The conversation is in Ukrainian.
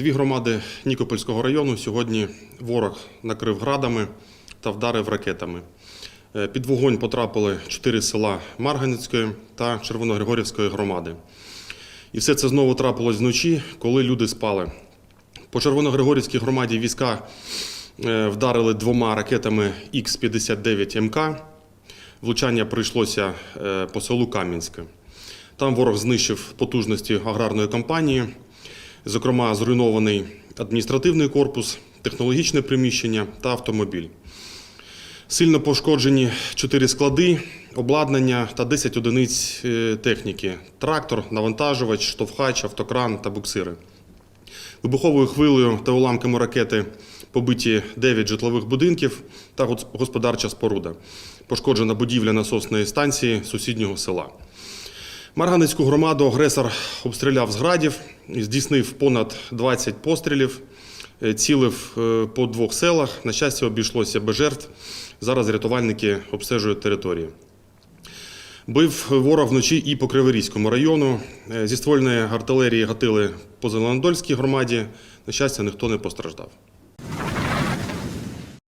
Дві громади Нікопольського району сьогодні ворог накрив градами та вдарив ракетами. Е, Під вогонь потрапили чотири села Марганецької та Червоногригорівської громади. І все це знову трапилось вночі, коли люди спали. По Червоногригорівській громаді війська е, вдарили двома ракетами Х-59 МК. Влучання прийшлося е, по селу Кам'янське. Там ворог знищив потужності аграрної компанії, зокрема, зруйнований адміністративний корпус, технологічне приміщення та автомобіль. Сильно пошкоджені 4 склади, обладнання та 10 одиниць е, техніки: трактор, навантажувач, штовхач, автокран та буксири. Вибуховою хвилею та уламками ракети побиті 9 житлових будинків та господарча споруда. Пошкоджена будівля насосної станції сусіднього села. Марганецьку громаду агресор обстріляв з градів, здійснив понад 20 пострілів, е, цілив е, по двох селах. На щастя, обійшлося без жертв. Зараз рятувальники обстежують територію. Бив ворог вночі і по Криворізькому району. Е, Зі ствольної артилерії гатили по Зеленодольській громаді. На щастя, ніхто не постраждав.